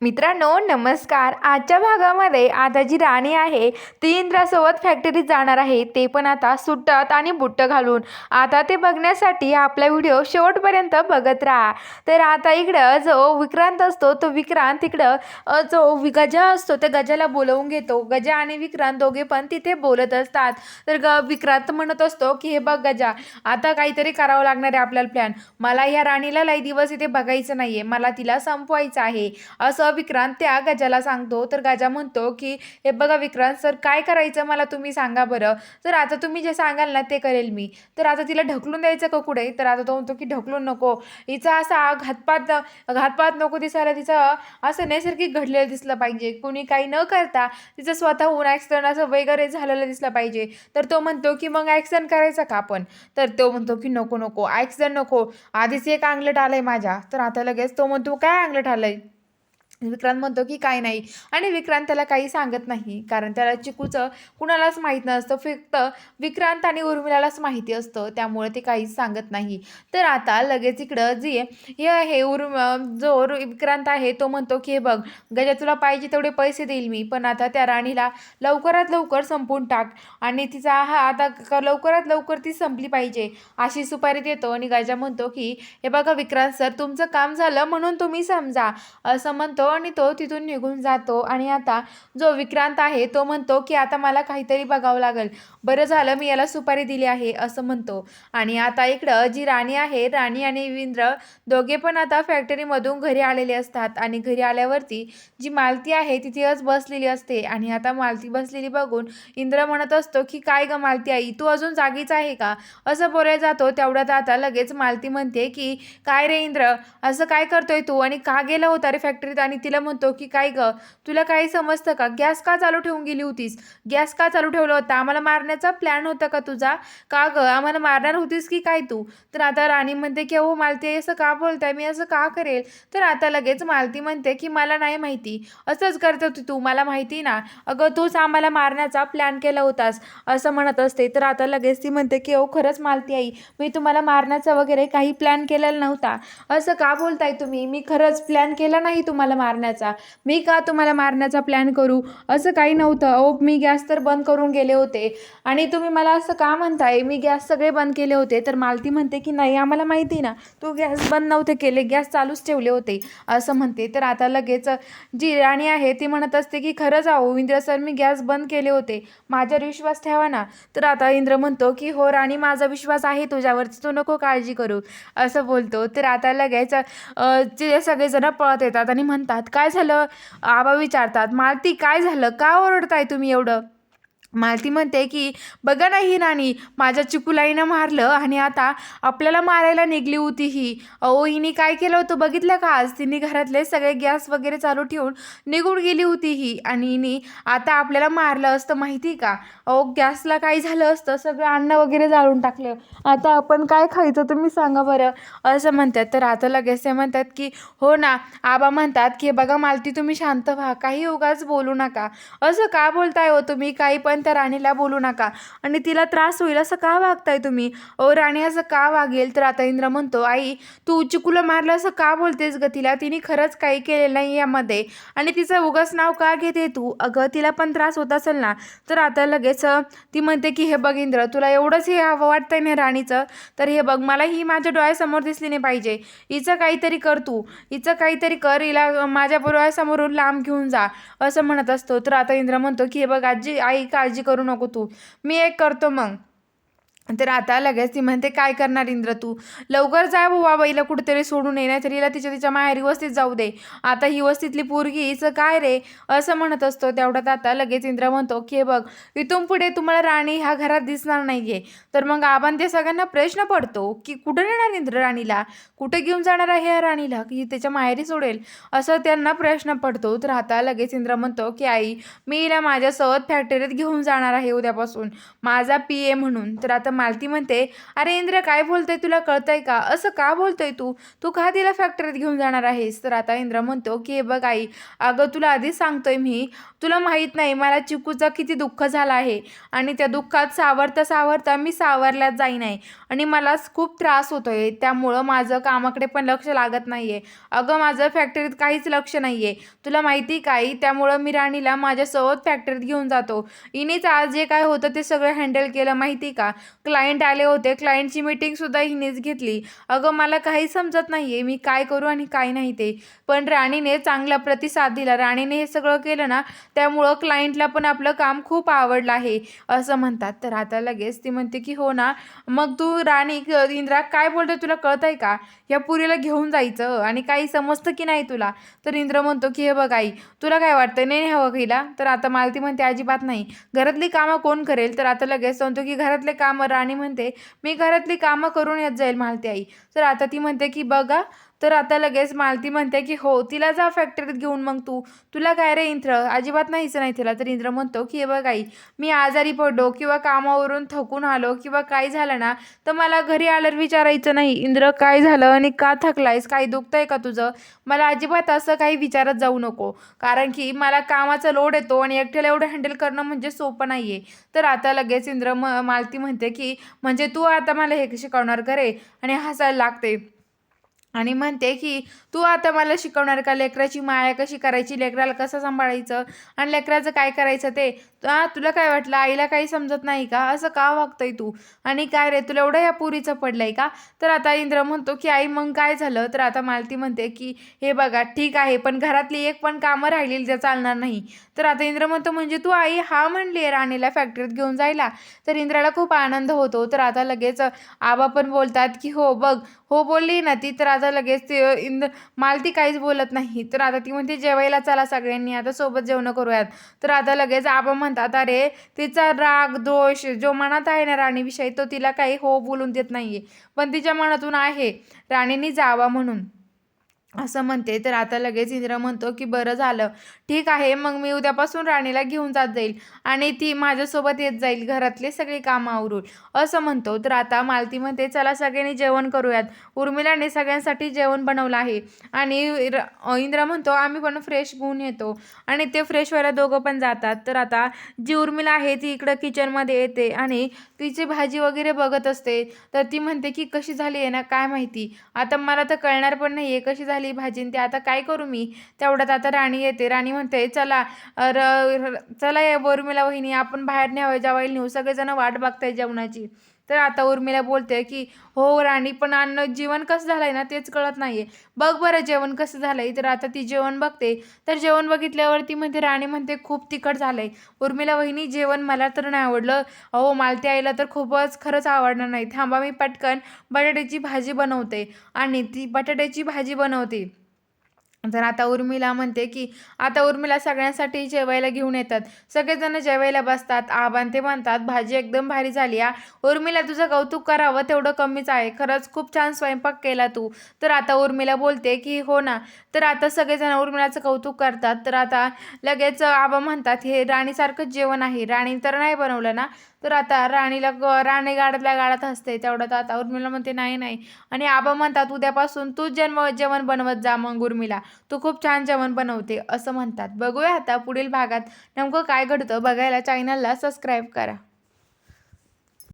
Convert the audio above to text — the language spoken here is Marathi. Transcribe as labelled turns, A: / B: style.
A: मित्रांनो नमस्कार. आजच्या भागामध्ये आता जी राणी आहे. ती इंद्रासोबत फॅक्टरीत जाणार आहे. ते पण आता सुट्टात आणि बुट्ट घालून. आता ते बघण्यासाठी आपला व्हिडिओ शेवटपर्यंत बघत राहा. तर आता इकडं जो विक्रांत असतो तो विक्रांत इकडं अ, जो वि- गजा असतो त्या गजाला बोलवून घेतो. गजा आणि विक्रांत दोघे पण तिथे बोलत असतात. तर ग विक्रांत म्हणत असतो की हे बघ गजा आता काहीतरी करावं लागणार आहे आपल्याला प्लॅन मला ह्या राणीला लई दिवस इथे बघायचं नाहीये. मला तिला संपवायचं आहे. असं विक्रांत त्या गजाला सांगतो. तर गजा म्हणतो की हे बघा विक्रांत सर काय करायचं मला तुम्ही सांगा बरं. तर आता तुम्ही जे सांगाल ना ते करेल मी. तर आता तिला ढकलून द्यायचं का कुठे? तर आता तो म्हणतो की ढकलून नको. हिचा असा घातपात घातपात नको दिसायला. तिचं असं नैसर्गिक घडलेलं दिसलं पाहिजे. कोणी काही न करता तिचं स्वतःहून ॲक्सिडंट असं वगैरे झालेलं दिसलं पाहिजे. तर तो म्हणतो की मग ॲक्सिडेंट करायचा का आपण? तर तो म्हणतो की नको नको. ॲक्सिडंट नको. आधीच एक अंगलट आहे माझ्या. तर आता लगेच तो म्हणतो काय अंगलट आहे विक्रांत म्हणतो की काय नाही. आणि विक्रांत त्याला काही सांगत नाही. कारण त्याला चिकूचं कुणालाच माहीत नसतं. फक्त विक्रांत आणि उर्मिलालाच माहिती असतं. त्यामुळे ते काहीच सांगत नाही. तर आता लगेच इकडं जी हे आहे उर्म जो विक्रांत आहे तो म्हणतो की हे बघ गजा तुला पाहिजे तेवढे पैसे देईल मी. पण आता त्या राणीला लवकरात लवकर संपून टाक. आणि तिचा हा आता लवकरात लवकर ती संपली पाहिजे. अशी सुपारी देतो. आणि गजा म्हणतो की हे बघा विक्रांत सर तुमचं काम झालं म्हणून तुम्ही समजा. असं म्हणतो. आणि तो तिथून निघून जातो. आणि आता जो विक्रांत आहे तो म्हणतो की आता मला काहीतरी बघावं लागेल. बरं झालं मी याला सुपारी दिली आहे असं म्हणतो. आणि आता इकडं जी राणी आहे राणी आणि विंद्र दोघे पण आता फॅक्टरीमधून घरी आलेले असतात. आणि घरी आल्यावरती जी मालती आहे तिथेच बसलेली असते. आणि आता मालती बसलेली बघून इंद्र म्हणत असतो की काय ग मालती आई तू अजून जागीच आहे का? असं बोलायला जातो. तेवढ्यात आता लगेच मालती म्हणते की काय रे इंद्र असं काय करतोय तू? आणि का गेला होता रे फॅक्टरीत आणि तिला म्हणतो की काय ग? तुला काही समजतं का? गॅस का चालू ठेवून गेली होतीस? गॅस का चालू ठेवला होता? आम्हाला मारण्याचा प्लॅन होता का तुझा? का ग? आम्हाला मारणार होतीस की काय तू? तर आता राणी म्हणते की हो मालती असं का बोलताय? मी असं का करेल? तर आता लगेच मालती म्हणते की मला नाही माहिती. असंच करत होती तू मला माहिती ना? अगं तूच आम्हाला मारण्याचा प्लॅन केला होतास. असं म्हणत असते. तर आता लगेच ती म्हणते की अहो खरंच मालती आई मी तुम्हाला मारण्याचा वगैरे काही प्लॅन केलेला नव्हता. असं का बोलताय तुम्ही? मी खरंच प्लॅन केला नाही तुम्हाला मारण्याचा. मी का तुम्हाला मारण्याचा प्लॅन करू? असं काही नव्हतं. अहो मी गॅस तर बंद करून गेले होते. आणि तुम्ही मला असं का म्हणताय? मी गॅस सगळे बंद केले होते. तर मालती म्हणते की नाही आम्हाला माहिती ना. तू गॅस बंद नव्हते केले. गॅस चालूच ठेवले होते. असं म्हणते. तर आता लगेच जी राणी आहे ती म्हणत असते की खरंच आहो इंद्र सर मी गॅस बंद केले होते. माझ्यावर विश्वास ठेवा ना. तर आता इंद्र म्हणतो की हो राणी माझा विश्वास आहे तुझ्यावरती तू नको काळजी करू. असं बोलतो. तर आता लगेच जे ते सगळेजण पळत येतात आणि म्हणतात काय झालं? आबा विचारतात मालती काय झालं? का ओरडताय तुम्ही एवढं? मालती म्हणते की बघा ना ही राणी माझ्या चिकुलाईनं मारलं आणि आता आपल्याला मारायला निघली होती ही. अहो हिने काय केलं होतं बघितलं का? आज तिने घरातले सगळे गॅस वगैरे चालू ठेवून निघून गेली होती ही आणि हिने आता आपल्याला मारलं असतं माहिती का? अहो गॅसला काय झालं असतं सगळं अन्न वगैरे जाळून टाकलं. आता आपण काय खायचं तुम्ही सांगा बरं. असं म्हणतात. तर आता लगेच ते म्हणतात की हो ना आबा म्हणतात की बघा मालती तुम्ही शांत व्हा. काही उगाच बोलू नका. असं का बोलताय हो तुम्ही? काही पण त्या राणीला बोलू नका. आणि तिला त्रास होईल असं का वागताय तुम्ही? ओ राणी असं का वागेल? तर आता इंद्र म्हणतो आई तू चिकूला मारलं असं का बोलतेस ग तिला? तिने खरंच काही केलेलं नाही यामध्ये. आणि तिचं उगाच नाव का घेते तू? अगं तिला पण त्रास होत असेल ना? तर आता लगेच ती म्हणते की हे बघ इंद्र तुला एवढंच हे हवं वाटतंय ना राणीचं? तर हे बघ मला ही माझ्या डोळ्यासमोर दिसली नाही पाहिजे. हिचं काहीतरी कर तू. हिचं काहीतरी कर. हिला माझ्या डोळ्यासमोरून लांब घेऊन जा. असं म्हणत असतो. तर आता इंद्र म्हणतो की हे बघ आजी आई का काळजी करू नको तू. मी एक करतो मग. तर आता लगेच ती म्हणते काय करणार इंद्र तू? लवकर जा बुवा बाईला कुठेतरी सोडून ये नाहीतर हिला तिच्या तिच्या माहेरी वस्तीत जाऊ दे. आता ही वस्तीतली पोरगी हिचं काय रे? असं म्हणत असतो तेवढ्यात आता लगेच इंद्र म्हणतो की बघ इथून पुढे तुम्हाला राणी ह्या घरात दिसणार नाहीये. तर मग आपण ते सगळ्यांना प्रश्न पडतो की कुठं नेणार इंद्र राणीला? कुठे घेऊन जाणार आहे ह्या राणीला? की त्याच्या माहेरी सोडेल? असं त्यांना प्रश्न पडतो. तर आता लगेच इंद्र म्हणतो की आई मी हिला माझ्यासोबत फॅक्टरीत घेऊन जाणार आहे उद्यापासून. माझा पी ए म्हणून. तर आता मालती म्हणते अरे इंद्र काय बोलतोय तुला कळतंय का? असं का बोलतोय तू? तू का तिला फॅक्टरीत घेऊन जाणार आहेस? तर आता इंद्र म्हणतो की हे बघ आई अगं तुला आधीच सांगतोय मी. तुला माहीत नाही मला चिकूचं किती दुःख झालं आहे आणि त्या दुःखात सावरता सावरता मी सावरल्यात जाई नाही आणि मला खूप त्रास होतोय. त्यामुळं माझं कामाकडे पण लक्ष लागत नाहीये. अगं माझं फॅक्टरीत काहीच लक्ष नाहीये. तुला माहिती काही त्यामुळं मी राणीला माझ्यासोबत फॅक्टरीत घेऊन जातो. इनेच आज जे काय होतं ते सगळं हँडल केलं माहिती का? क्लायंट आले होते क्लायंटची मीटिंगसुद्धा हिनेच घेतली. अगं मला काही समजत नाही आहे मी काय करू आणि काय नाही ते. पण राणीने चांगला प्रतिसाद दिला. राणीने हे सगळं केलं ना त्यामुळं क्लायंटला पण आपलं काम खूप आवडलं आहे. असं म्हणतात. तर आता लगेच ती म्हणते की हो ना मग तू राणी क- इंद्रा काय बोलतोय तुला कळत आहे का? या पुरीला घेऊन जायचं आणि काही समजतं की नाही तुला? तर इंद्र म्हणतो की हे बघ आई तुला काय वाटतं नाही हवं हिला. तर आता मला ती म्हणते अजिबात नाही. घरातली कामं कोण करेल? तर आता लगेच म्हणतो की घरातले कामं राणी म्हणते मी घरातली कामं करून येत जाईल मालती आई. तर आता ती म्हणते की बघा तर आता लगेच मालती म्हणते की हो तिला जा फॅक्टरीत घेऊन मग तू. तुला काय रे इंद्र? अजिबात नाहीच नाही तिला. तर इंद्र म्हणतो की हे बघ आई मी आजारी पडलो किंवा कामावरून थकून आलो किंवा काय झालं ना तर मला घरी आल्यावर विचारायचं नाही. इंद्र काय झालं आणि का थकलायस? काही दुखतंय का तुझं? मला अजिबात असं काही विचारत जाऊ नको. कारण की मला कामाचा लोड येतो आणि एकट्याला एवढं हँडल करणं म्हणजे सोपं नाही आहे तर आता लगेच इंद्र म मालती म्हणते की म्हणजे तू आता मला हे शिकवणार करे आणि हसायला लागते. आणि म्हणते की तू आता मला शिकवणार का? लेकराची माया कशी करायची? लेकराला कसं सांभाळायचं? आणि लेकराचं काय करायचं ते? तुला काय वाटलं? आईला काही समजत नाही का? असं का वागतंय तू? आणि काय रे? तुला एवढं या पुरीचं पडलंय का? तर आता इंद्र म्हणतो की आई मग काय झालं? तर आता मालती म्हणते की हे बघा ठीक आहे पण घरातली एक पण कामं राहिलेली ते चालणार नाही. तर आता इंद्र म्हणतो म्हणजे तू आई हा म्हणली आहे राणीला फॅक्टरीत घेऊन जायला? तर इंद्राला खूप आनंद होतो. तर आता लगेच आबा पण बोलतात की हो बघ हो बोलली ना ती. तर आता लगेच ते इंद मालती काहीच बोलत नाही. तर आता ती म्हणते जेवायला चला सगळ्यांनी आता सोबत जेवणं करूयात. तर आता लगेच आबा म्हणतात अरे तिचा राग दोष जो मनात आहे ना राणीविषयी तो तिला काही हो बोलून देत नाही पण तिच्या मनातून आहे राणीने जावा म्हणून. असं म्हणते. तर आता लगेच इंद्र म्हणतो की बरं झालं. ठीक आहे मग मी उद्यापासून राणीला घेऊन जात जाईल आणि ती माझ्यासोबत येत जाईल घरातले सगळे कामं आवरून. असं म्हणतो. तर आता मालती म्हणते चला सगळ्यांनी जेवण करूयात. उर्मिलाने सगळ्यांसाठी जेवण बनवलं आहे. आणि र- इंद्र म्हणतो आम्ही पण फ्रेश होऊन येतो. आणि ते फ्रेश व्हायला दोघं पण जातात. तर आता जी उर्मिला आहे ती इकडं किचनमध्ये येते आणि तिची भाजी वगैरे बघत असते. तर ती म्हणते की कशी झाली आहे ना? काय माहिती? आता मला तर कळणार पण नाही आहे कशी झाली भाजी आणि ते आता काय करू मी? तेवढ्यात आता राणी येते. राणी म्हणते चला र र- चला या उर्मिला वहिनी आपण बाहेर न्यावं जेवायला नेऊ. सगळेजण वाट बघताय जेवणाची. तर आता उर्मिला बोलते की हो राणी पण अन्न जेवण कसं झालंय ना तेच कळत नाहीये. बघ बरं जेवण कसं झालंय. तर आता ती जेवण बघते. तर जेवण बघितल्यावरती म्हणते राणी म्हणते खूप तिखट झालंय. उर्मिला वहिनी जेवण मला तर नाही आवडलं. अहो मालती आईला तर खूपच खरंच आवडणार नाही. थांबा मी पटकन बटाट्याची भाजी बनवते. आणि ती बटाट्याची भाजी बनवते. तर आता उर्मिला म्हणते की आता उर्मिला सगळ्यांसाठी जेवायला घेऊन येतात. सगळेजण जेवायला बसतात. आबान ते म्हणतात भाजी एकदम भारी झाली आ उर्मिला तुझं कौतुक करावं तेवढं कमीच आहे. खरंच खूप छान स्वयंपाक केला तू. तर आता उर्मिला बोलते की हो ना. तर आता सगळेजण उर्मिलाचं कौतुक करतात. तर आता लगेच आबा म्हणतात हे राणीसारखंच जेवण आहे. राणी तर नाही बनवलं ना. तर आता राणीला ग- राणी गाड्यातल्या गाड्यात असते तेवढं तर आता उर्मिला म्हणते नाही नाही. आणि आबा म्हणतात उद्यापासून तू जन्म जेवण बनवत जा मग उर्मिला. तू खूप छान जेवण बनवते असं म्हणतात. बघूया आता पुढील भागात नेमकं काय घडतं. बघायला चॅनलला सबस्क्राईब करा.